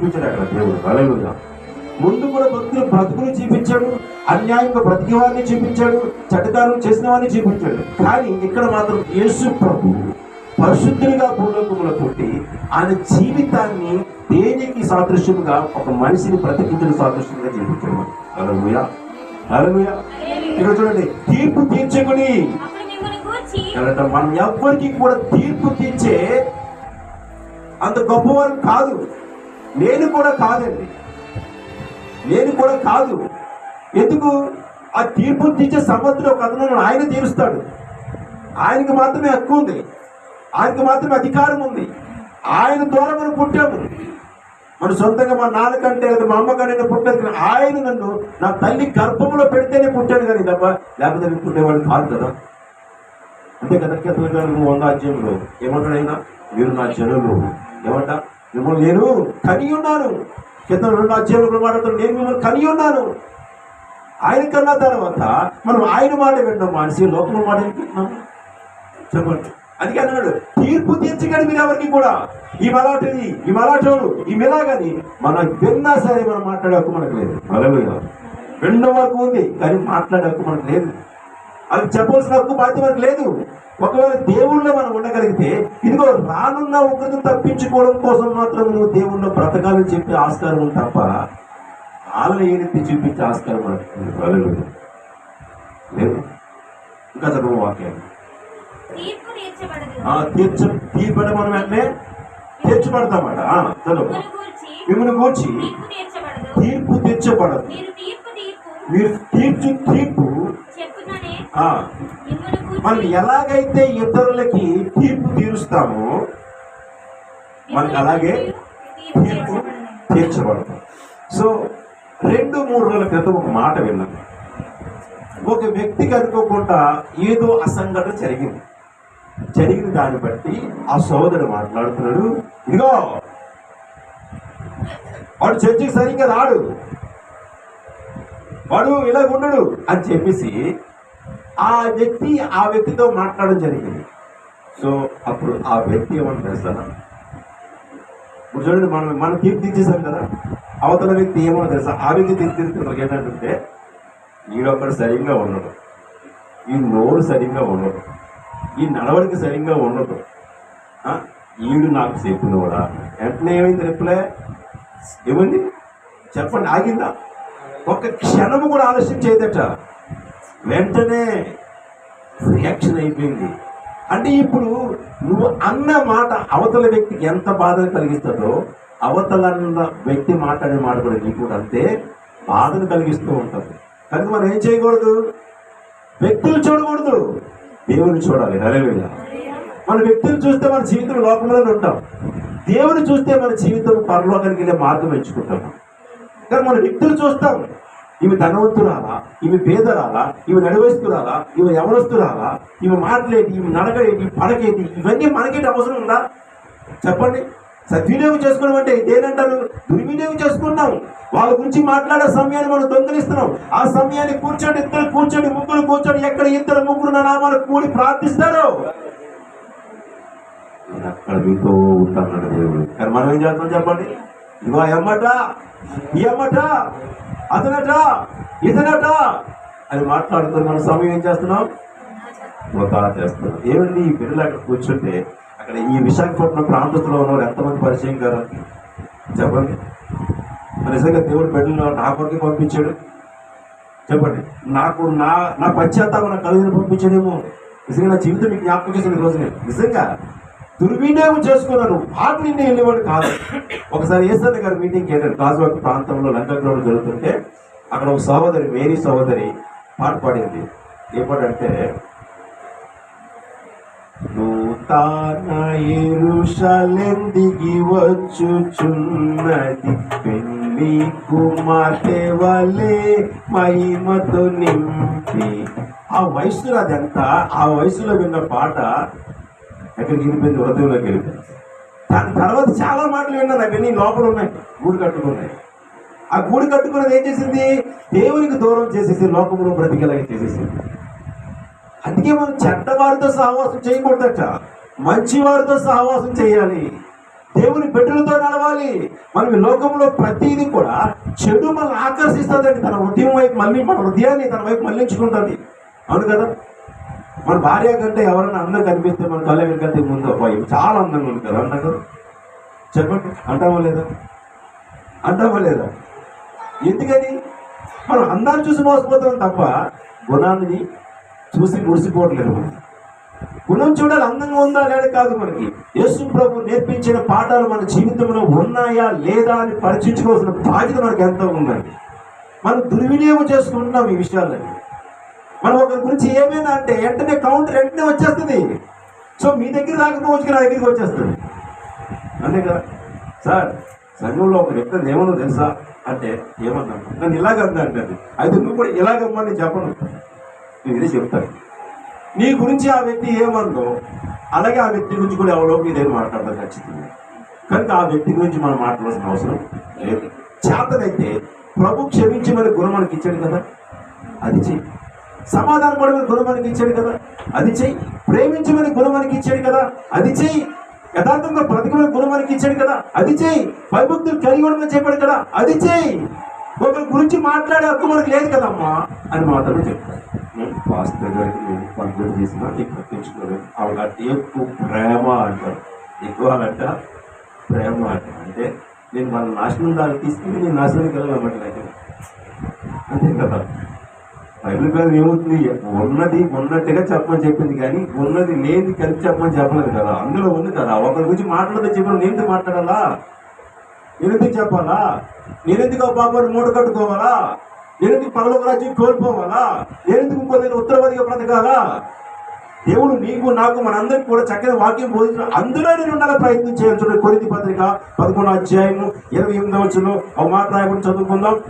చూపించాడు అక్కడ దేవుడు. అలలుగా ముందు కూడా భక్తులు బ్రతుకుని చూపించాడు అన్యాయంగా బ్రతికి వారిని చూపించాడు చట్టకారం చేసిన వారిని చూపించాడు. కానీ ఇక్కడ మాత్రం యేసు ప్రభు పరిశుద్ధునిగా భూలోకములో పుట్టి ఆయన జీవితాన్ని దేనికి సాదృశ్యంగా ఒక మనిషిని బ్రతికించిన సాదృశ్యంగా జీవించాడు. హల్లెలూయా. హల్లెలూయా. ఇక్కడ చూడండి తీర్పు తీర్చుకుని. మనం ఎవ్వరికి కూడా తీర్పు తీర్చే అంత గొప్పవారు కాదు. నేను కూడా కాదండి. నేను కూడా కాదు. ఎందుకు? ఆ తీర్పు తీర్చే సమర్థుడు ఒక అతను ఆయన తీరుస్తాడు. ఆయనకి మాత్రమే హక్కు ఉంది. ఆయనకి మాత్రమే అధికారం ఉంది. ఆయన ద్వారా మనం పుట్టాము. మన సొంతంగా మా నాన్న కంటే లేదా మా అమ్మ కంటే పుట్టాను కానీ ఆయన నన్ను నా తల్లి గర్భంలో పెడితేనే పుట్టాను కానీ తప్ప లేకపోతే నేను పుట్టేవాడు కాదు కదా. అంతే కదా కీర్తన వంద అధ్యయంలో ఏమంటాడు ఆయన? మీరు నా జనులు. ఏమంటారు మిమ్మల్ని నేను కని ఉన్నాను. కింద రెండు అధ్యాయంలో మాట్లాడుతాను నేను మిమ్మల్ని కని ఉన్నాను. ఆయన కన్నా తర్వాత మనం ఆయన మాట విన్నాం మానేసి లోకం మాట వింటున్నాం. చెప్పండి. అందుకే అన్నాడు తీర్పు తీర్చగలి మీరు ఎవరికి కూడా? ఈ మలాటిది ఈ మలాటోడు ఈ మిలాగని మనం విన్నా సరే మనం మాట్లాడే హక్కు మనకు లేదు. అలలుగా వినడం వరకు ఉంది కానీ మాట్లాడే హక్కు మనకు లేదు. అది చెప్పాల్సిన హక్కు బాధ్యత మనకు లేదు. ఒకవేళ దేవుళ్ళో మనం ఉండగలిగితే ఇదిగో రానున్న ఉగ్రతను తప్పించుకోవడం కోసం మాత్రం నువ్వు దేవుళ్ళో బ్రతకాలని చెప్పి ఆస్కారం తప్ప వాళ్ళని ఏదైతే చూపించే ఆస్కారం మనకు లేదు. ఇంకా చదువు వాక్యాన్ని తీర్చ తీర్పడం మనం వెంటనే తీర్చబడతామట. చదువు. మిమ్మల్ని కూర్చి తీర్పు తీర్చబడదు. మీరు తీర్చు తీర్పు మనం ఎలాగైతే ఇతరులకి తీర్పు తీరుస్తామో మనకి అలాగే తీర్పు తీర్చబడతాం. సో రెండు మూడు రోజుల క్రితం ఒక మాట విన్నాను. ఒక వ్యక్తికి అనుకోకుండా ఏదో అసంఘటన జరిగింది. జరిగిన దాన్ని బట్టి ఆ సోదరుడు మాట్లాడుతున్నాడు ఇదిగో వాడు చర్చికి సరిగ్గా రాడు. వాడు ఇలా ఉండడు అని చెప్పేసి ఆ వ్యక్తి ఆ వ్యక్తితో మాట్లాడడం జరిగింది. సో అప్పుడు ఆ వ్యక్తి ఏమని తెలుస్తానా ఇప్పుడు చూడండి మనం మనం తీర్పు తీర్చేసాం కదా. అవతల వ్యక్తి ఏమో తెలుసా? ఆ వ్యక్తి తీర్పు తీర్చుకుంటారు ఏంటంటే ఈడొక్కడు సరిగ్గా ఉండడు ఈ నోరు సరిగ్గా ఉండదు. ఈ నడవడికి సరిగ్గా ఉండదు. ఈడు నాకు కూడా వెంటనే ఏమైంది రిప్లై? ఏమైంది? చెప్పండి ఆగిందా? ఒక్క క్షణము కూడా ఆలస్యం చేయదట. వెంటనే రియాక్షన్ అయిపోయింది. అంటే ఇప్పుడు నువ్వు అన్న మాట అవతల వ్యక్తికి ఎంత బాధను కలిగిస్తుందో అవతల అన్న వ్యక్తి మాట్లాడే మాట కూడా నీకు అంతే బాధను కలిగిస్తూ ఉంటుంది. కనుక మనం ఏం చేయకూడదు? వ్యక్తులు చూడకూడదు. దేవుని చూడాలి. హల్లెలూయా. మన వ్యక్తులు చూస్తే మన జీవితం లోకంలోనే ఉంటాం. దేవుని చూస్తే మన జీవితం పరలోకానికి వెళ్ళే మార్గం ఎంచుకుంటాం. కానీ మన వ్యక్తులు చూస్తాం. ఈమె ధనవంతురాలా ఈమె పేదరాలా ఈమె నడివేస్తురాలా ఈమె ఎవరొస్తురాలా ఈమె మాటలేటి ఈమె నడకలేటి పడకేటి ఇవన్నీ మనకేటి అవసరం ఉందా? చెప్పండి. సద్వినియోగం చేసుకోవడం అంటే ఇదేనంటారు? దుర్వినియోగం చేసుకున్నాం వాళ్ళ గురించి మాట్లాడే సమయాన్ని మనం దొంగలిస్తున్నాం. ఆ సమయాన్ని కూర్చోండి ఇద్దరు కూర్చోండి ముగ్గురు కూర్చోండి. ఎక్కడ ఇద్దరు ముగ్గురు నామాలు కూడి ప్రార్థిస్తారు? నేను అక్కడ మీతో ఉంటాను దేవుడు. కానీ మనం ఏం చేస్తాం చెప్పండి? ఇవా ఎమ్మట ఈ అమ్మట అతనట ఇతనట. అని మాట్లాడుతున్న మన సమయం ఏం చేస్తున్నాం? వృధా చేస్తున్నాం. ఏమండి ఈ బిడ్డలు అక్కడ కూర్చుంటే అక్కడ ఈ విశాఖపట్నం ప్రాంతంలో ఉన్నవారు ఎంతమంది పరిచయం కదా చెప్పండి. మరి నిజంగా దేవుడు బిడ్డలు నా కొరకే పంపించాడు? చెప్పండి. నాకు నా నా పశ్చాత్తాపం నా కలిగిన పంపించాడేమో. నిజంగా నా జీవితం మీకు జ్ఞాపకం చేసిన రోజు నేను నిజంగా. దుర్వినియోగం చేసుకున్నాను. పాటలు నిండి వెళ్ళేవాడు కాదు. ఒకసారి ఏసన్న గారి మీటింగ్ వెళ్ళాడు గాజువాక ప్రాంతంలో లంకగ్రౌండ్ జరుగుతుంటే అక్కడ ఒక సహోదరి మేరీ సహోదరి పాట పాడింది. ఏమంటే నూతన ఎరుషలెందిగి వచ్చుచున్నది. పెళ్ళి కుమార్తె వలె మహిమతో నింపి. ఆ వయసులో అదంతా ఆ వయసులో విన్న పాట ఎక్కడికి వెళ్ళిపోయింది హృదయంలోకి వెళ్ళిపోయింది దాని తర్వాత చాలా మాటలు విన్నాను అవన్నీ లోపల ఉన్నాయి గూడు కట్టుకున్నాయి ఆ గూడు కట్టుకున్నది ఏం చేసింది? దేవునికి దూరం చేసేసి లోకంలో బ్రతికేలాగా చేసేసింది. అందుకే మనం చెడ్డవారితో సహవాసం చేయకూడదట. మంచివారితో సహవాసం చేయాలి. దేవుని బిడ్డలతో నడవాలి. మనం లోకంలో ప్రతిదీ కూడా చెడు మనల్ని ఆకర్షిస్తుందండి. తన హృదయం వైపు మళ్ళీ మన హృదయాన్ని తన వైపు మళ్ళించుకుంటుంది. అవును కదా? మన భార్య కంటే ఎవరైనా అందం కనిపిస్తే మన కళ్ళ వెనకంటే ముందు అబ్బాయి చాలా అందంగా ఉంది కదా అన్నా కదా? చెప్పండి అంటామా లేదా? అంటామా లేదా? ఎందుకని? మనం అందాన్ని చూసి మోసపోతాం తప్ప గుణాన్ని చూసి మురిసిపోవట్లేదు మనం. గుణం చూడాలి అందంగా ఉందా లేదా కాదు మనకి. యేసు ప్రభు నేర్పించిన పాఠాలు మన జీవితంలో ఉన్నాయా లేదా అని పరీక్షించుకోవాల్సిన బాధ్యత మనకి ఎంతో ఉందండి. మనం దుర్వినియోగం చేసుకుంటున్నాం ఈ విషయాలని మనం ఒకరి గురించి ఏమైనా అంటే వెంటనే కౌంటర్ వెంటనే వచ్చేస్తుంది. సో మీ దగ్గర రాకపోవచ్చు నా దగ్గరికి వచ్చేస్తుంది. అంతే కదా? సార్ సంఘంలో ఒక వ్యక్తి ఏమన్నా తెలుసా? అంటే ఏమన్నా నన్ను ఇలాగందా అంటే అయితే నువ్వు కూడా ఇలాగమ్మా నేను చెప్పను. నేను ఇదే చెప్తాను. నీ గురించి ఆ వ్యక్తి ఏమందో అలాగే ఆ వ్యక్తి గురించి కూడా ఎవరో మీ దగ్గర మాట్లాడతారు ఖచ్చితంగా. కనుక ఆ వ్యక్తి గురించి మనం మాట్లాడాల్సిన అవసరం లేదు. చేతనైతే ప్రభు క్షమించమని గుణం మనకి ఇచ్చాడు కదా? అది చెయ్యి. సమాధానం పడమని గుణం మనకి ఇచ్చాడు కదా. అది చెయ్యి. ప్రేమించమని గుణం మనకి ఇచ్చాడు కదా. అది చెయ్యి. యథార్థంగా బ్రతకమని గుణం మనకి ఇచ్చాడు కదా. అది చెయ్యి. భయభక్తులు కలిగి ఉండమని చెప్పాడు కదా. అది చెయ్యి. ఒకరి గురించి మాట్లాడే హక్కు మనకు లేదు కదమ్మా అని మాత్రమే చెప్తాను పాస్టర్ గారికి నేను పంపిణీ చేసినా నీకు పట్టించుకోలేదు. అలాంటి ఎక్కువ ప్రేమ అంటారు. ఎక్కువ అంట ప్రేమ అంట. అంటే నేను మన నాశనం దాన్ని తీసుకుని నేను నాశనం కలగమంటలేదు అంతే కదా. బైబిల్ మీద ఏమవుతుంది? ఉన్నది ఉన్నట్టుగా చెప్పమని చెప్పింది కానీ ఉన్నది లేని కలిపి చెప్పమని చెప్పలేదు కదా. అందులో ఉంది కదా. ఒకరి గురించి మాట్లాడితే చెప్పిన నేను మాట్లాడాలా? నేను చెప్పాలా? నేనెందుకు ఆ పాపాన్ని మూట కట్టుకోవాలా? నేను ఎందుకు పరలోక రాజ్యం కోల్పోవాలా? నేనెందుకు ఇంకో నేను ఉత్తరవాదిగా బ్రతకాలా? దేవుడు నీకు నాకు మనందరికి కూడా చక్కని వాక్యం బోధించిన అందులో నేను ఉండాలి ప్రయత్నం చేయాలి చూడండి కొరింది పత్రిక పదకొండో అధ్యాయము ఇరవై ఎనిమిదవ వచ్చిన ఒక మాట రాయకుండా చదువుకుందాం.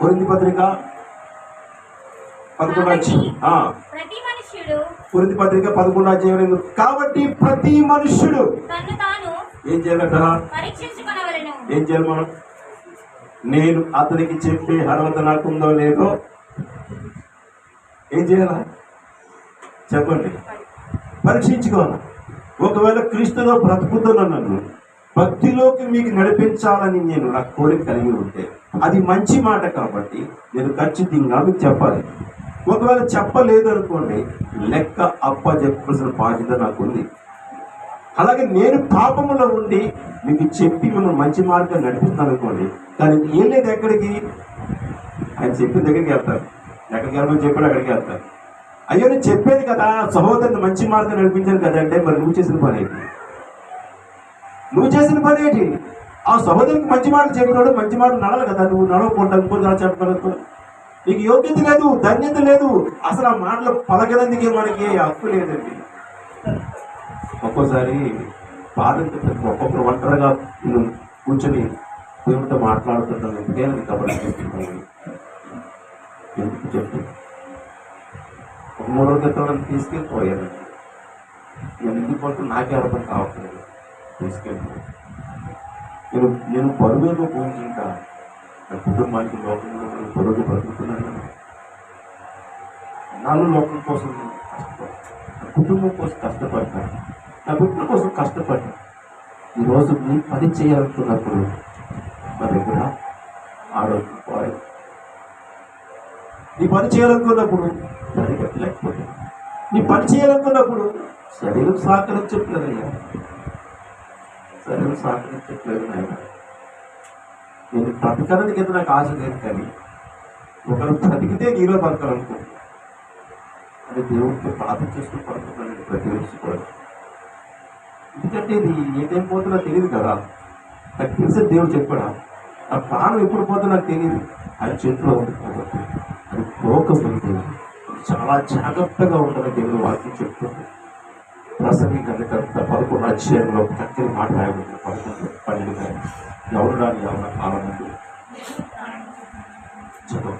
కొరింది పత్రిక పదకొండో ప్రతి పత్రిక పదకొండో అధ్యాయం. కాబట్టి ప్రతి మనుష్యుడు ఏం చేయాలట? ఏం చేయాలి మనం? నేను అతనికి చెప్పే అర్హత నాకుందో లేదో ఏం చేయాలా? చెప్పండి. పరీక్షించుకోవాలి? ఒకవేళ క్రీస్తులో బ్రతుకుతున్న నన్ను భక్తిలోకి మీకు నడిపించాలని నేను నా కోరిక కలిగి ఉంటే అది మంచి మాట కాబట్టి నేను ఖచ్చితంగా మీకు చెప్పాలి. ఒకవేళ చెప్పలేదు అనుకోండి లెక్క అప్ప చెప్పాల్సిన బాధ్యత నాకుంది. అలాగే నేను పాపములో ఉండి మీకు చెప్పి మిమ్మల్ని మంచి మార్గం నడిపిస్తాను అనుకోండి కానీ ఏం లేదు ఎక్కడికి? ఆయన చెప్పిన దగ్గరికి వెళ్తారు. ఎక్కడికి వెళ్ళమని చెప్పాడు అక్కడికి వెళ్తారు. అయ్యో నేను చెప్పేది కదా సహోదరుని మంచి మార్గం నడిపించాను కదా అంటే మరి నువ్వు చేసిన పని ఏంటి? నువ్వు చేసిన పని ఏంటి? ఆ సహోదరికి మంచి మాటలు చెప్పినాడు మంచి మాటలు నడవాలి కదా నువ్వు నడవకుండా ఇంకోటి ఎలా చెప్పగలుగుతావు నీకు యోగ్యత లేదు ధన్యత లేదు. అసలు ఆ మాటలు పలకనందుకే మనకి హక్కు లేదండి. ఒక్కోసారి బాధ ఒక్కొక్కరు ఒంటరిగా కూర్చొని దేవుడితో మాట్లాడుతుంటాను ఎందుకే నేను కబడి చెప్తున్నాను ఎందుకు చెప్పు? మూడో క్రితం నన్ను తీసుకెళ్ళిపోయాను ఎందుకు పట్టు నాకే అర్థం కావట్లేదు. తీసుకెళ్ళి. నేను నేను బరువేదో పోయి ఇంకా. నా కుటుంబానికి లోకంలో నేను బరువుగా బ్రతుకుతున్నాను నాలుగు లోకం కోసం నా కుటుంబం కోసం కష్టపడ్డాను నా బిడ్డల కోసం కష్టపడ్డాను ఈరోజు నీ పని చేయాలనుకున్నప్పుడు మా దగ్గర ఆరోగ్యం పోయి నీ పని చేయాలనుకున్నప్పుడు సరిగట్టలేకపోతే లేకపోతే నీ పని చేయాలనుకున్నప్పుడు శరీరం సహకరించట్లేదయ్యా శరీరం సహకరించట్లేదు నాయన నేను బ్రతకడానికి కింద నాకు ఆశ లేదు కానీ ఒకరు బతికితే నీలో బతకాలనుకో. అది దేవుడితో ప్రార్థన చేస్తూ పడుతున్నాను ప్రతి రోజు కూడా. ఎందుకంటే ఇది ఏదేం పోతుందో తెలియదు కదా. నాకు తెలిసే దేవుడు చెప్పాడా ఆ ప్రాణం ఎప్పుడు పోతుందో నాకు తెలియదు. ఆయన చేతిలో ఉంది కాబట్టి అది పోకపోతే చాలా జాగ్రత్తగా ఉండాలని దేవుడు వాక్యం చెప్తుంది. ప్రసంగి కనుక పదకొండు అధ్యాయంలో చక్కని మాట రాయబడింది. పదకొండు పన్నెండు గారు. ఎవరు రాని ఎవరు కాలం ముందు. చదువు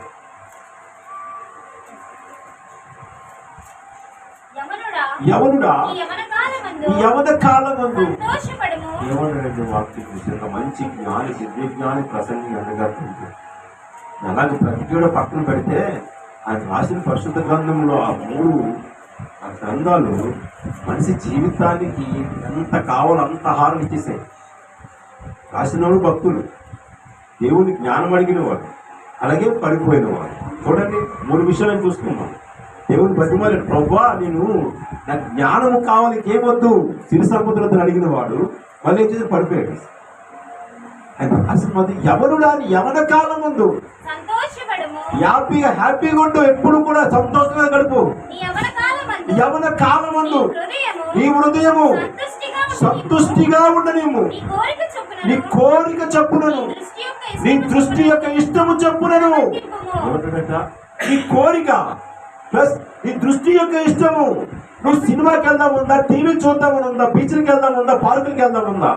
యమనుడా? ఎవరుడా ఈ యమన కాలమందు ఈ యవన కాలం ముందు సంతోషపడము. ఏమన్నాడంటే వాక్యం ఒక మంచి జ్ఞాని సిద్ధి జ్ఞాని ప్రసంగి అనగారు అలాగే ప్రతి కూడా పక్కన పెడితే ఆయన రాసిన పరిశుద్ధ గ్రంథంలో ఆ మూడు ఆ గ్రంథాలు మనిషి జీవితానికి ఎంత కావాలో అంత ఆహారం ఇచ్చేసాయి. రాసినవాడు భక్తులు దేవుని జ్ఞానం అడిగిన వాడు అలాగే పడిపోయిన వాడు చూడండి మూడు విషయాలను చూసుకున్నాం దేవుని బతిమాలి ప్రభా నేను నాకు జ్ఞానము కావాలి ఏమొద్దు సిరి సంపదలతో అడిగిన వాడు మళ్ళీ ఏం చేసి పడిపోయాడు. అసలు మరి ఎవరు రాని యవన కాలం ముందు. హ్యాపీగా హ్యాపీగా ఉండు ఎప్పుడు కూడా సంతోషంగా గడుపు. నీ యవన కాలమందు నీ హృదయము సంతుష్టిగా ఉండును. సంతుష్టిగా ఉండనేము నీ కోరిక చెప్పునను దృష్టి యొక్క నీ ఇష్టము దృష్టి యొక్క ఇష్టము చెప్పునను? నీ కోరిక ప్లస్ నీ దృష్టి యొక్క ఇష్టము నువ్వు సినిమాకి వెళ్దాం ఉందా టీవీ చూద్దామని ఉందా బీచ్కి వెళ్దాం ఉందా పార్కులకి వెళ్దాం ఉందా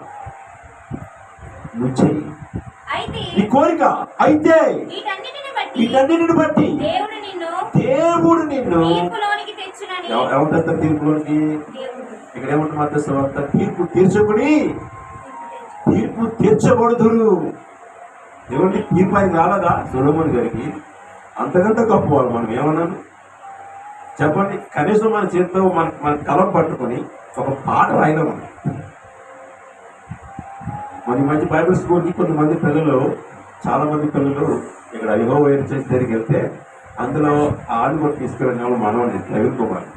నువ్వు చెయ్యి నీ కోరిక అయితే వీటన్నిటిని బట్టి దేవుడు నిన్ను నిన్ను తీర్పులోనికి ఎవరు ఇక్కడ ఏమంటుంది మాత్రం సువార్త? తీర్పు తీర్చబడి తీర్పు తీర్చబడుదురు. ఏమంటే తీర్పు ఆయన రాలేదా? సులభన్ గారికి. అంతకంటే గొప్ప వాళ్ళు మనం ఏమన్నాను చెప్పండి కనీసం మన చేతితో మన మన కలం పట్టుకొని ఒక పాట రాయడం మన ఈ బైబిల్ స్కూల్కి కొంతమంది పిల్లలు చాలామంది పిల్లలు ఇక్కడ అయ్యో వైర్ చేసి దగ్గరికి వెళ్తే అందులో ఆడు కూడా తీసుకెళ్ళిన వాళ్ళు మనవాడిని కుమార్.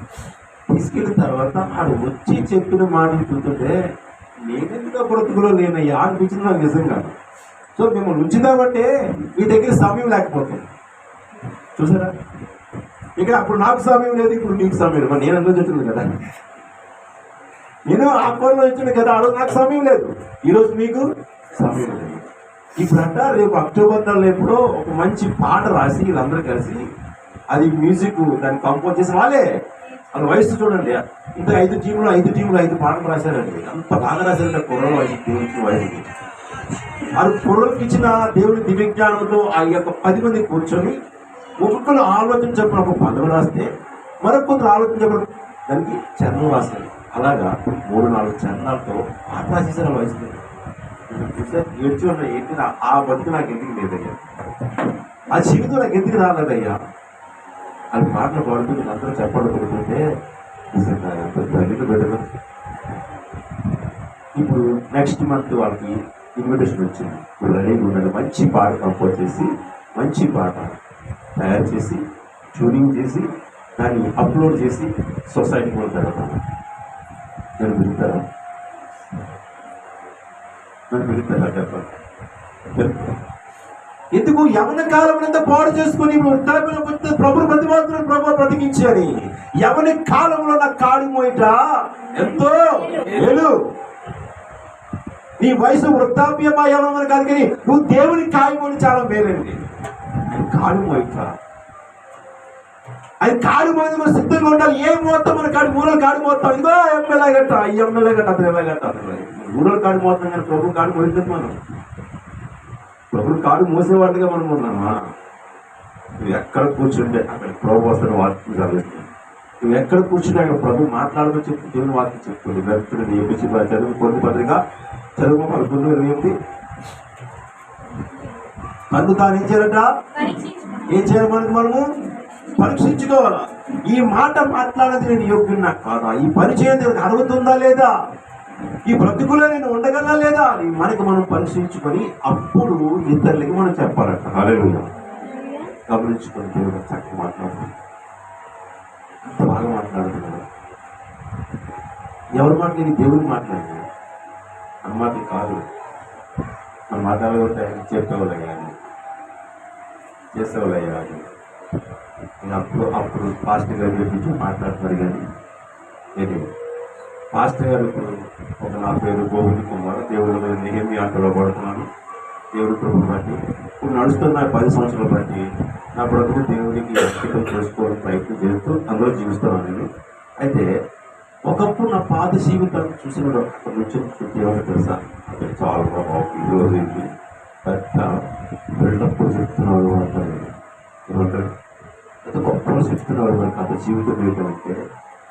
తీసుకెళ్ళిన తర్వాత ఆడు వచ్చి చెప్పిన మాట చూస్తుంటే నేనెందుకు బ్రతుకులో లేనయ్యా? అనిపించింది నాకు నిజంగా సో మిమ్మల్ని ఉంచుదామంటే మీ దగ్గర సమయం లేకపోతుంది. చూసారా? ఇక్కడ అప్పుడు నాకు సమయం లేదు ఇప్పుడు మీకు సమయం నేను అందులో చెప్తున్నాను కదా? నేను ఆ కోరిలో ఇచ్చిన కదా ఆ రోజు నాకు సమయం లేదు. ఈరోజు మీకు సమయం లేదు. ఇప్పుడు అంట రేపు అక్టోబర్ నెలలో ఎప్పుడో ఒక మంచి పాట రాసి వీళ్ళందరూ కలిసి అది మ్యూజిక్ దాన్ని కంపోజ్ చేసిన వాళ్ళే. వాళ్ళ వయసు చూడండి ఇంత ఐదు టీములు ఐదు టీములు ఐదు పాటలు రాశారండి. అంత బాగా రాశారంటే కుర్రల వయసు దేవుడికి వయసుకి వారు కుర్రలకు ఇచ్చిన దేవుడి దివ్యజ్ఞానంతో ఆ యొక్క పది మంది కూర్చొని ఒక్కొక్కరు ఆలోచన చెప్పిన ఒక పదవి రాస్తే మరొక కొందరు ఆలోచన చెప్పిన దానికి చరణం రాస్తారు అలాగా మూడు నాలుగు చరణాలతో పాట రాసేసారు వయసులో చూస్తే ఏడ్చి ఉన్న ఏంటి నా- ఆ బతుకు నాకు ఎందుకు లేదయ్యా? ఆ జీవితం నాకు ఎందుకు రాలేదయ్యా? అది పాటలు పాడుతూ అందరూ చెప్పడం నిజంగా ఎంత తల్లిని బిడ్డలు ఇప్పుడు నెక్స్ట్ మంత్ వాళ్ళకి ఇన్విటేషన్ వచ్చింది. ఇప్పుడు రెడీగా ఉండండి. మంచి పాట కంపోజ్ చేసి మంచి పాట తయారు చేసి ట్యూనింగ్ చేసి దాన్ని అప్లోడ్ చేసి సొసైటీకి వెళ్తారు నేను పిలుస్తారా నన్ను పిలుస్తారా చెప్పండి. ఎందుకు? యవన కాలం అంతా పాడు చేసుకుని ఇప్పుడు వృద్ధాప్యంలోకి వస్తే ప్రభుని ప్రభు బ్రతికించని యవని కాలంలో నా కాడి మోయిట. ఎంతో? మేలు నీ వయసు వృద్ధాప్యమా యవనం కాదు కానీ నువ్వు దేవుని కాయమని చాలా మేలండి. ఆయన కాడు మోయిట ఆయన కాడు మోయిన మనం సిద్ధంగా ఉండాలి. ఏ మోస్తాం మన కాడి మూల కాడి మోస్తాం ఇదిగో ఎమ్మెల్యే గట్ట ఈ ఎమ్మెల్యే గట్ట అతను ఎమ్మెల్యే గట్ట ఊరల కాడి మోస్తాం కానీ ప్రభు కాడు మోయిద్దాం మనం. ప్రభుడు కాడు మోసేవాడిగా మనం ఉన్నామా? నువ్వు ఎక్కడ కూర్చుంటే అక్కడ ప్రభు వస్తున్న వాక్యం చదువుతుంది నువ్వు ఎక్కడ కూర్చుంటే అక్కడ ప్రభు మాట్లాడమని చెప్పి దేవుని వాక్యం చెప్తుంది. వ్యక్తుడు ఏపించి చదువు పొంది పత్రిక చదువు పదకొండు ఎనిమిది కన్ను తాను ఏం చేయాలట? ఏం చేయాలి మనకు మనము? పరీక్షించుకోవాలా? ఈ మాట మాట్లాడేది నేను యోగ్యున్నా కాదా? ఈ పరిచయం నేను అరుగుతుందా లేదా? ఈ బ్రతుకులో నేను ఉండగలనా లేదా? అని మనకి మనం పరీక్షించుకొని అప్పుడు ఇతరులకి మనం చెప్పాలట. హల్లెలూయా. గమనించుకొని దేవుడు చక్కగా మాట్లాడుతున్నాడు అంత బాగా మాట్లాడుతున్నాడు ఎవరి మాట నేను దేవుడు మాట్లాడినా మన మాట కాదు. మన మాటలు ఉంటాయని చెప్పేవాళ్ళయ్యా అని. చేసేవాళ్ళయ్యా అని. నేను అప్పుడు అప్పుడు పాస్టర్ గారి గురించి మాట్లాడుతున్నారు కానీ నేను పాస్టర్ గారు ఇప్పుడు ఒక నా పేరు గోవింద్ కుమార్ దేవుడు నిహమి ఆటలో పడుతున్నాను. దేవుడి కృపను బట్టి. ఇప్పుడు నడుస్తున్న పది సంవత్సరాలు బట్టి నా బ్రతుకు దేవుడికి అంకితం చేసుకోవడం ప్రయత్నం చేస్తూ అందులో జీవిస్తున్నాను నేను. అయితే ఒకప్పుడు నా పాత జీవితం చూసిన అక్కడ నుంచి ఏమంటే తెలుసా? అది చాలా బాగుంది. ఈ రోజు పెద్ద వెళ్ళప్పుడు చెప్తున్నాడు అంటారు. ఏమంటారు? ఎంత గొప్పగా చెప్తున్నాడు మరి గత జీవితం ఏంటంటే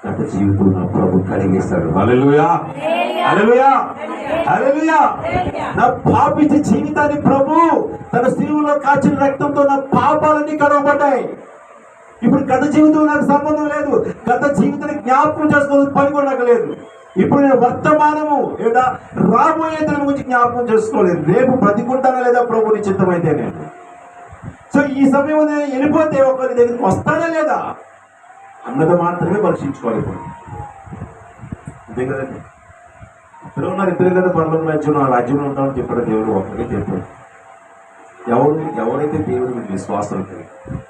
గత జీవితం నా ప్రభు కలిగేస్తాడు. హల్లెలూయా. హల్లెలూయా. హల్లెలూయా. నా పాపిత జీవితాన్ని ప్రభు తన స్త్రీలో కాచిన రక్తంతో నా పాపాలన్నీ కడవబడ్డాయి ఇప్పుడు గత జీవితం నాకు సంబంధం లేదు. గత జీవితాన్ని జ్ఞాపకం చేసుకోవాల్సిన పని కూడా నాకు లేదు. ఇప్పుడు నేను వర్తమానము లేదా రాబోయే దినం గురించి జ్ఞాపకం చేసుకోలేదు. రేపు బ్రతికుంటానా లేదా ప్రభు నిశ్చితమైతే నేను సో ఈ సమయంలో నేను వెళ్ళిపోతే ఒకరి దగ్గరికి వస్తానా లేదా? అన్నది మాత్రమే పరీక్షించుకోవాలి ఇప్పుడు. అంతే కదండి. ఇద్దరు ఉన్నారు ఇద్దరు కదా పనులు రాజ్యంలో ఆ రాజ్యంలో ఉంటామని చెప్పాడు దేవుడు ఒకరికే చెప్పాడు. ఎవరు ఎవరైతే దేవుడి మీద విశ్వాసం ఉంటుంది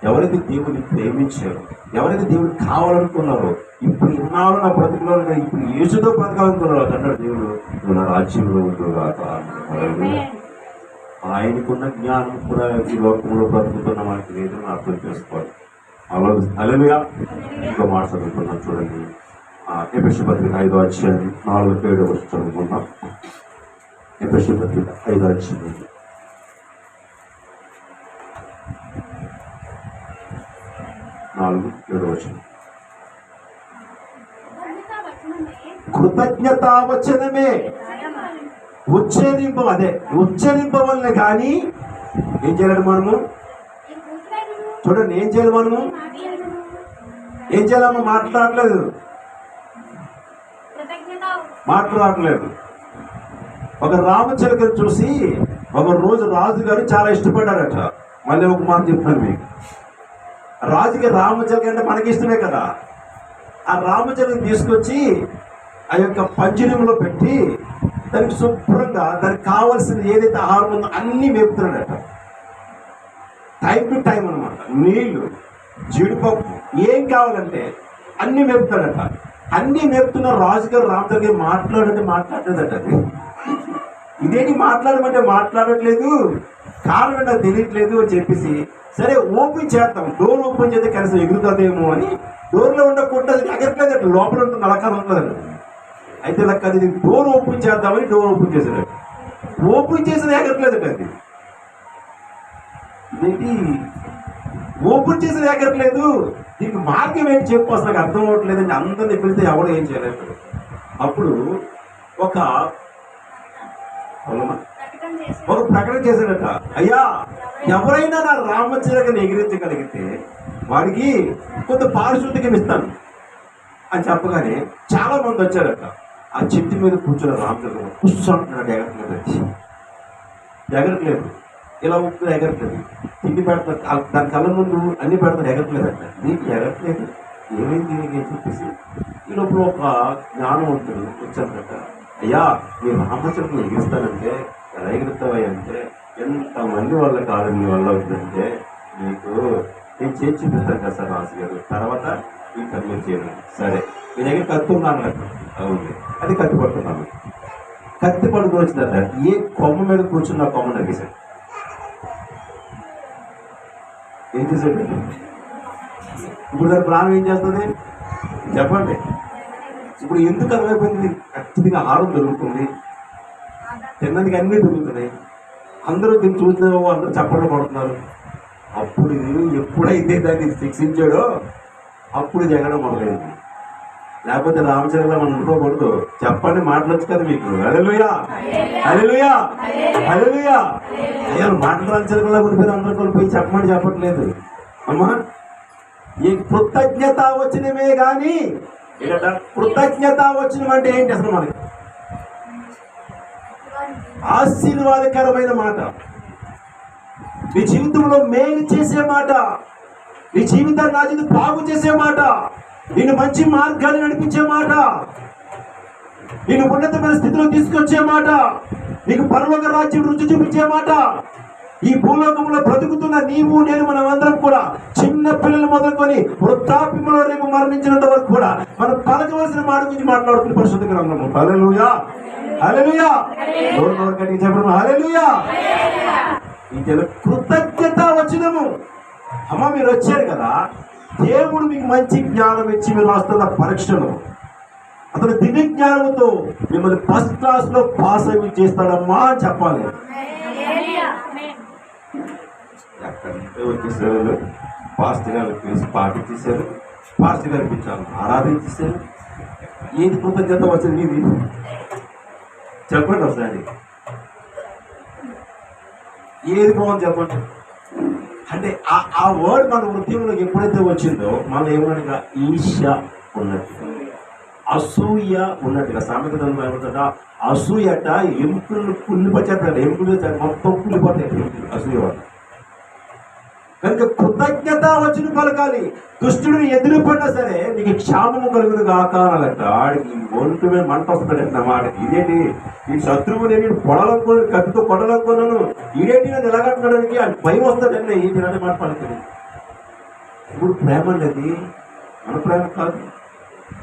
ఎవరైతే దేవుడిని ప్రేమించారో ఎవరైతే దేవుడు కావాలనుకున్నారో ఇప్పుడు ఇన్నాళ్ళు నా బ్రతుకులో ఇప్పుడు ఏసుతో బ్రతకాలనుకున్నారో అన్నాడు దేవుడు నువ్వు నా రాజ్యంలో ఉండు కాక ఆయనకున్న జ్ఞానం కూడా ఈ లోకంలో బ్రతుకుతున్న మనకి లేదని అర్థం చేసుకోవాలి. అలా అలలుగా ఇంకో మాట చదువుకున్నాం చూడండి. ఎపిషి పత్రిక ఐదో అధ్యాయం నాలుగు ఏడు వచ్చి చదువుకున్నాం ఎపిషి పత్రిక ఐదో అధ్యాయం. నాలుగు ఏడు వచ్చిన కృతజ్ఞత వచనమే. ఉచ్చరింప అదే ఉచ్చరింప వల్ల కానీ ఏం చేయాలి మనము? చూడండి ఏం చేయాలి మనము? ఏం చేయాలమ్మా మాట్లాడలేదు. మాట్లాడలేదు. ఒక రామచిలకను చూసి ఒక రోజు రాజుగారు చాలా ఇష్టపడ్డారట. మళ్ళీ ఒక మాట చెప్తాను మీకు. రాజుకి రామచిలక అంటే మనకి ఇష్టమే కదా. ఆ రామచిలకను తీసుకొచ్చి ఆ యొక్క పంజరంలో పెట్టి దానికి శుభ్రంగా దానికి కావాల్సింది ఏదైతే ఆహారం ఉందో అన్నీ మేపుతున్నాడట టైం టు టైం అనమాట నీళ్ళు జీడిపప్పు ఏం కావాలంటే అన్నీ మేపుతాడట అన్నీ మేపుతున్న రాజుగారు రామచంద్ర మాట్లాడంటే మాట్లాడలేదట అది. ఇదేంటి మాట్లాడమంటే మాట్లాడట్లేదు? కారణం ఏంటో తెలియట్లేదు అని చెప్పేసి సరే ఓపెన్ చేద్దాం. డోర్ ఓపెన్ చేస్తే కనీసం ఎగురుతుందేమో అని. డోర్లో ఉండకుండా అది ఎగరట్లేదట లోపల ఉంటుంది నలకాలు ఉంటుందట అయితే లెక్క అది డోర్ ఓపెన్ చేద్దామని డోర్ ఓపెన్ చేశాడు. ఓపెన్ చేసేది ఎగరట్లేదట అది ఓపెన్ చేసేది ఎగరట్లేదు దీనికి మార్గం ఏంటి చెప్పు అసలు నాకు అర్థం అవ్వట్లేదండి అందరిని పిలిస్తే ఎవడో ఏం చేయలేదు. అప్పుడు ఒక ఒక ప్రకటన చేశాడట. అయ్యా ఎవరైనా నా రామచిలకని ఎగిరించగలిగితే వాడికి కొంత పారిశుద్ధ్యం ఇస్తాను అని చెప్పగానే చాలా మంది వచ్చారట. ఆ చెట్టు మీద కూర్చున్న రామచిలక కూర్చుంటున్నాడు ఎగరట్లేదు వచ్చి ఎగరట్లేదు ఇలా ఉప్పు ఎగరట్లేదు తిండి పెడతారు దాని కళ్ళ ముందు అన్ని పెడతారు ఎగరట్లేదట నీకు ఎగరట్లేదు ఏమైంది నీకు అని చెప్పేసి ఈ లోపల ఒక జ్ఞానవంతుడు వచ్చారట అయ్యా మీ రామచంద్రుని ఎగిరిస్తానంటే ఎలా ఎగురుతావా ఎంతమంది వాళ్ళ కాలం మీ వల్ల అవుతుందంటే మీకు నేను చేసి చూపిస్తాను కదా సార్ రాజు గారు తర్వాత ఈ పని సరే. మీ దగ్గర కత్తి ఉన్నాను నాకు అవును అది కత్తి పడుతున్నాను కత్తి పడుకుని వచ్చిందట ఏ కొమ్మ మీద కూర్చున్న కొమ్మ నరికేశాడు? ఏం చేశాడు? ఇప్పుడు దాని ప్రాణం ఏం చేస్తుంది? చెప్పండి. ఇప్పుడు ఎందుకు అర్థమైపోయింది? ఖచ్చితంగా ఆహారం దొరుకుతుంది. తినడానికి అన్నీ దొరుకుతున్నాయి. అందరూ దీన్ని చూసినావో అందరూ చప్పట్లు పడుతున్నారు అప్పుడు ఇది ఎప్పుడైతే దాన్ని శిక్షించాడో అప్పుడు జగడం మొదలైంది. లేకపోతే రామచంద్ర మనం అనుకోకూడదు చెప్పండి మాట్లాడచ్చు కదా మీకు. అలెలుయా అలెలుయా అలెలుయా అయ్యా మాటలు రామచంద్రలా కొనిపోయి అందరూ కొనిపోయి చెప్పమని చెప్పట్లేదు. అమ్మా ఈ కృతజ్ఞత వచ్చినమే కానీ కృతజ్ఞత వచ్చిన అంటే ఏంటి అసలు మనకి? ఆశీర్వాదకరమైన మాట. మీ జీవితంలో మేలు చేసే మాట. నీ జీవితాన్ని నా జీవితం బాగు చేసే మాట. నేను మంచి మార్గాన్ని నడిపించే మాట. నేను ఉన్నతమైన స్థితిలో తీసుకొచ్చే మాట. నీకు పరలోక రాజ్యం రుచి చూపించే మాట. ఈ భూలోకంలో బ్రతుకుతున్న నీవు నేను మనం అందరం కూడా చిన్న పిల్లలు మొదలుకొని వృద్ధాప్యంలో రేపు మరణించినంత వరకు కూడా మనం పలకవలసిన మాట గురించి మాట్లాడుతున్న పరిశుద్ధ గ్రంథము. హల్లెలూయా. హల్లెలూయా. చెప్పడం. హల్లెలూయా. ఇది కృతజ్ఞత వచ్చినము. అమ్మ మీరు వచ్చారు కదా. దేవుడు మీకు మంచి జ్ఞానం ఇచ్చి మీరు రాస్తున్న పరీక్షలు అతను దివ్య జ్ఞానంతో మిమ్మల్ని ఫస్ట్ క్లాస్లో పాస్ అయ్యి చేస్తాడమ్మా అని చెప్పాలి. ఎక్కడి వచ్చేసారు. పాస్టర్ గారు పిలిచి పాటించేశారు. పాస్టర్ గారు పిలిచారు ఆరాధించేశారు. ఏది కృతజ్ఞత వచ్చింది ఇది చెప్పండి ఒకసారి. ఏది బాగుంది చెప్పండి. అంటే ఆ ఆ వర్డ్ మన వృత్తిలోకి ఎప్పుడైతే వచ్చిందో మన ఏమనగా ఈశ ఉన్నట్టు. అసూయ ఉన్నట్టుగా సామెత ఏమంటారా అసూయట ఎముకలు కుళ్ళిపోతాడు ఎముకలు మొత్తం కుళ్ళిపోతాయి. అసూయ వాళ్ళు కనుక కృతజ్ఞత వచ్చిన పలకాలి. దుష్టుడిని ఎదురుపడినా సరే నీకు క్షామము కలుగును కాకాలట ఆడికి ఒంటి మీద మంట వస్తుందంట నా మాటకి. ఇదేంటి? ఈ శత్రువు నేను పొడలనుకోని కత్తితో కొడలనుకున్నాను ఇదేంటి? నన్ను ఎలాగట్టుకోవడానికి ఆ భయం వస్తుందండి ఏంటి అనే మాట పలుకుతుంది ఇప్పుడు ప్రేమ అనేది మన ప్రేమ కాదు.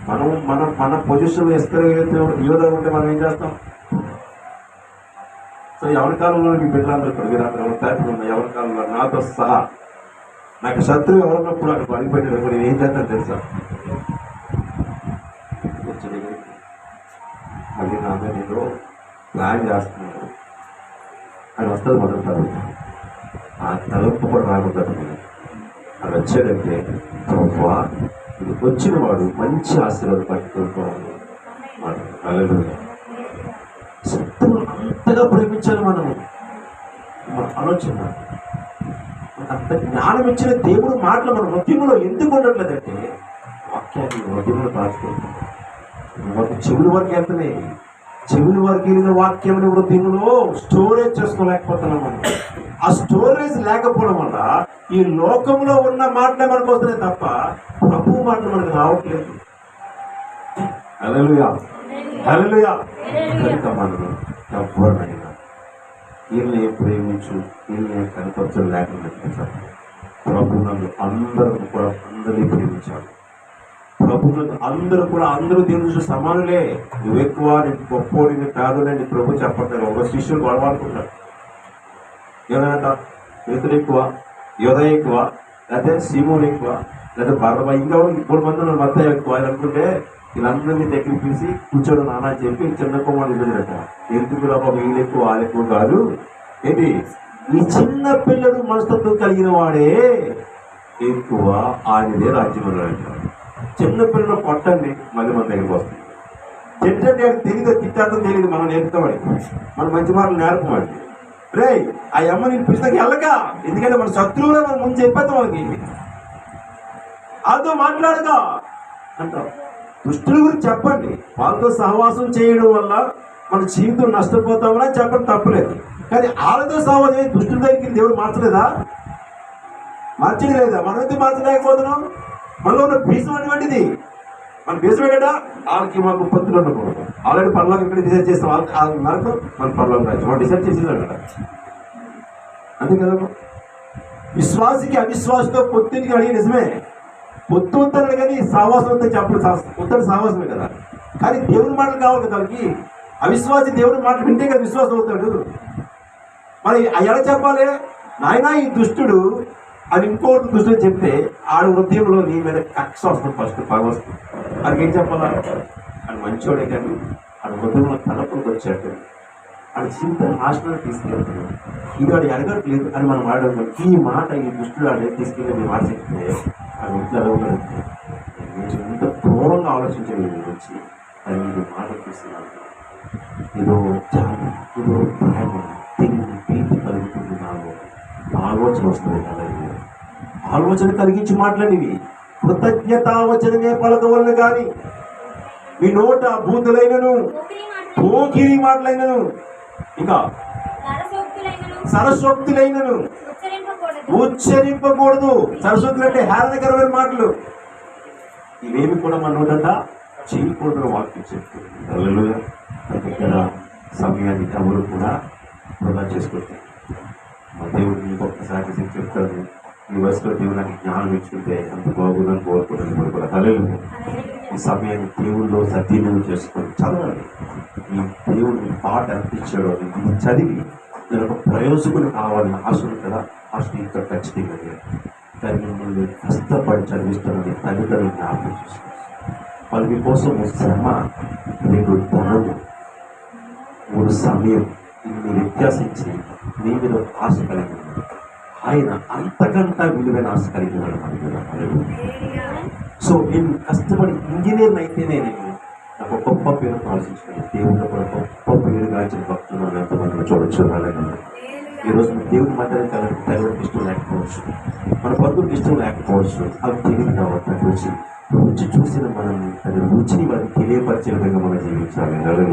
మనం మన మన పొజిషన్ ఇస్తారు యోధం ఉంటే మనం ఏం చేస్తాం? సో ఎవరి కాలంలో మీ బిడ్డలందరూ ఇక్కడ వీరందరూ ఉంటారు ఎవరి కాలంలో నాతో సహా నాకు శత్రువు ఎవరున్నప్పుడు అక్కడ పడిపోయినప్పుడు నేను ఏం చేస్తాను తెలుసా? వచ్చి మళ్ళీ నా మీద నేను ప్లాన్ చేస్తున్నాను అని వస్తుంది మొదటి తలుపు ఆ తలుపు కూడా రాకూడదు అది వచ్చాడంటే ప్రభువా ఇది వచ్చిన వాడు మంచి ఆశీర్వాదం పట్టుకోవాలి అలలు శత్రువులు అంతగా ప్రేమించాలి మనము. మన ఆలోచన అంత జ్ఞానం ఇచ్చిన దేవుడు మాటలు మన హృదయంలో ఎందుకు ఉండట్లేదంటే వాక్యాన్ని హృదయంలో దాచుకుంటాం మాకు చెవుల వరకు వెళ్తున్నాయి చెవుల వరకు వెళ్ళిన వాక్యం హృదయంలో స్టోరేజ్ చేసుకోలేకపోతున్నాం మనం. ఆ స్టోరేజ్ లేకపోవడం వల్ల ఈ లోకంలో ఉన్న మాటలే మనకు వస్తున్నాయి తప్ప ప్రభు మాటలు మనకు రావట్లేదు. హల్లెలూయా హల్లెలూయా కనుక మనం ఎవరినైనా వీళ్ళని ప్రేమించు వీళ్ళని కనపరచడం లేకుండా చేశారు. ప్రభు నన్ను అందరూ కూడా అందరినీ ప్రేమించాడు. ప్రభు అందరూ కూడా అందరూ దేవుని సమానులే. నువ్వు ఎక్కువ నీకు గొప్పోడి నీకు ప్రభు చెప్పట్లేదు. ఒక శిష్యుడు గొడవాడుకుంటాడు ఏమైనా పేతుడు ఎక్కువ యోధ ఎక్కువ లేకపోతే సీమోన్ ఎక్కువ లేకపోతే బర్రబ ఇంకా మూడు మంది మత ఎక్కువ అని అనుకుంటే వీళ్ళందరినీ దగ్గర పిలిచి కూర్చోడు నాన్న అని చెప్పి చిన్న కుమారుడు ఎదురట ఎందుకు రాబా వీళ్ళు ఎక్కువ వాళ్ళు ఎక్కువ కాదు. ఏంటి? ఈ చిన్న పిల్లడు మనస్తత్వం కలిగిన వాడే. ఎక్కువ ఆయనదే రాజ్యం అంటారు చిన్న పిల్లలు కొట్టండి మళ్ళీ మన దగ్గరికి వస్తుంది. తిట్టండి అది తెలియదు తిట్టార్థం తెలియదు మనం నేర్పుతామని మనం మంచి మాటలు నేర్పమండి రే ఆ అమ్మ నేను పిలిచినాక వెళ్ళక. ఎందుకంటే మన శత్రువులే మనం ముందు చెప్పేద్దాం వాళ్ళకి. అదో మాట్లాడక. అంటాం దుష్టుల గురించి చెప్పండి. వాళ్ళతో సహవాసం చేయడం వల్ల మన జీవితం నష్టపోతామని చెప్పడం తప్పలేదు. కానీ వాళ్ళతో సహవాసం దుష్టుల దగ్గరికి దేవుడు మార్చలేదా? మార్చడం లేదా మనమైతే మార్చలేకపోతున్నాం? మనలో ఉన్న భీసం అటువంటిది మన భీసం ఏంటా వాళ్ళకి మాకు పొత్తులు ఉండకూడదు. ఆల్రెడీ పనులకు ఇక్కడ డిసైడ్ చేస్తాం వాళ్ళకి వాళ్ళ నరకు మన పనులకు రాజ్యం మనం డిసైడ్ చేసేదాం అంతే కదా విశ్వాసికి అవిశ్వాసతో పొత్తిని అడిగి నిజమే. పొత్తు ఉంటారు కానీ సావాసం ఉంటే చెప్పడం ఉత్తర సావాసమే కదా. కానీ దేవుని మాటలు కావాలి కదా వాళ్ళకి. అవిశ్వాసి దేవుడి మాటలు వింటే కదా విశ్వాసం అవుతాడు. మరి ఎలా చెప్పాలి? నాయనా ఈ దుష్టుడు అది ఇంకోటి దుష్టుడు చెప్తే ఆడ హృదయంలో నీ మీద కక్ష వస్తుంది ఫస్ట్ పగ వస్తుంది. అది ఏం చెప్పాలా? అది మంచోడే కానీ ఆడ హృదయంలో తలపులకు వచ్చాడు ఆడ జీవితం నాశనం తీసుకెళ్తాడు. ఇది వాడు అడగట్లేదు అని మనం ఆడడం ఈ మాట ఈ దుష్టుడు ఆడే తీసుకెళ్ళి మాట చెప్తే అడగలేదు నేను ఎంత క్రూరంగా ఆలోచించే గురించి అది మీరు మాట తీసుకున్నాను ఇదో ఇదో ప్రేమ తిరిగి ప్రీతి కలుగుతుంది నాలో ఆలోచన వస్తుంది కదా ఇది. ఆలోచన కలిగించి మాట్లాడివి. కృతజ్ఞతావచనమే పలకవలను కానీ మీ నోట భూతులైనను పోకిరి మాటలు పోకిరి మాటలైనను ఇంకా సరస్వక్తులైనను ఉచ్చరింపకూడదు. సరస్వతులు అంటే హేళనకరమైన మాటలు. ఇవేమి కూడా మన నోటంట చేయకూడదు వాక్యం చెప్తుంది. హల్లెలూయా. ఇక్కడ సమయాన్ని ఎవరు కూడా వృధా చేసుకుంటారు. మా దేవుడు మీకు ఒక్కసారి చెప్తాను ఈ వయసులో దేవుడు నాకు జ్ఞానం ఇచ్చుకుంటే అంత బాగుందని కోరుకుంటుంది కూడా హల్లెలూయా. ఈ సమయాన్ని దేవుల్లో సద్వినియోగం చేసుకొని చదవండి. ఈ దేవుడు పాట అనిపించాడు అని చదివి నేను ఒక ప్రయోజకులు కావాలని ఆశ ఉంది కదా ఆశ ఇంకా ఖచ్చితంగా. కానీ మిమ్మల్ని కష్టపడి చదివిస్తున్నది తల్లిదండ్రులు జ్ఞాపకం చేసుకోవాలి వాళ్ళు మీకోసం ఒక శ్రమ రెండు ధనము మూడు సమయం ఇన్ని వ్యత్యాసించి మీ మీద ఆశ కలిగి. ఆయన అంతకంటే విలువైన ఆశ కలిగి ఉన్నాడు మన మీద. సో నేను కష్టపడి ఇంజనీర్ అయితేనే నేను ఒక గొప్ప పేరు ఆలోచించాను దేవుడు ఒక గొప్ప పేరు గాంచిన భక్తులు మనం ఎంతమంది చూడొచ్చు. అలాగే ఈరోజు మన దేవుని మధ్యలో కలగ కలగడానికి ఇష్టం లేకపోవచ్చు. మన బంధువులకు ఇష్టం లేకపోవచ్చు. అవి తెలియదు కాబట్టి నాకు రుచి రుచి చూసిన మనం తన రుచిని మనకి తెలియపరిచే విధంగా మనం జీవించాలి. అలాగే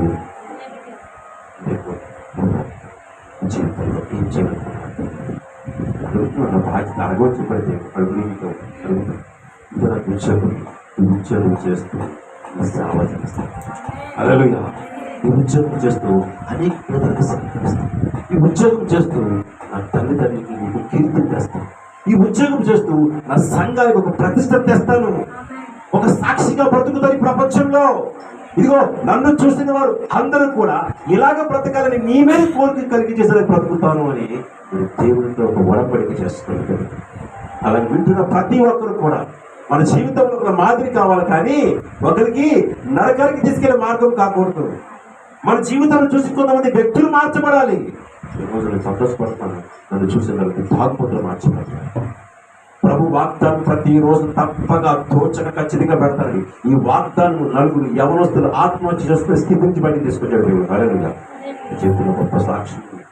జీవితంలో ఏం చేయాలనుకుంటున్నాను అడుగుతున్నాను బాధ్యత అడగవచ్చు పడితే అడుగు నీకు ఇంత ఇది నాకు ఉద్యోగం ఈ ఉద్యోగం చేస్తూ ఈ ఈ ఉద్యోగం చేస్తూ అనేక పేదలకు సహకరిస్తాను ఈ ఉద్యోగం చేస్తూ నా తల్లిదండ్రులకి నేను కీర్తి తెస్తాను ఈ ఉద్యోగం చేస్తూ నా సంఘానికి ఒక ప్రతిష్ట తెస్తాను. ఒక సాక్షిగా బ్రతుకుతాను ఈ ప్రపంచంలో. ఇదిగో నన్ను చూసిన వారు అందరూ కూడా ఇలాగ బ్రతకాలని నీ మీద కోరిక కలిగి చేసేది బ్రతుకుతాను అని నేను దేవుడితో ఒక ఒడపడిక చేస్తున్నాను అలా వింటున్న ప్రతి ఒక్కరు కూడా మన జీవితంలో ఒక మాదిరి కావాలి కానీ ఒకరికి నరకానికి తీసుకెళ్ళే మార్గం కాకూడదు. మన జీవితాన్ని చూసి కొంతమంది వ్యక్తులు మార్చబడాలి. ఈరోజు నేను సంతోషపడతాను. నన్ను చూసిన వాళ్ళకి తాగుబోతులు మార్చబడతాను ప్రభు వాగ్దానం ప్రతిరోజు తప్పగా తోచక ఖచ్చితంగా పెడతాడు ఈ వాగ్దానం నలుగురు యవనస్తులు ఆత్మహత్య చేసుకుని స్థితి నుంచి బయట తీసుకొచ్చాడు దేవుడు. జీవితంలో గొప్ప సాక్షి.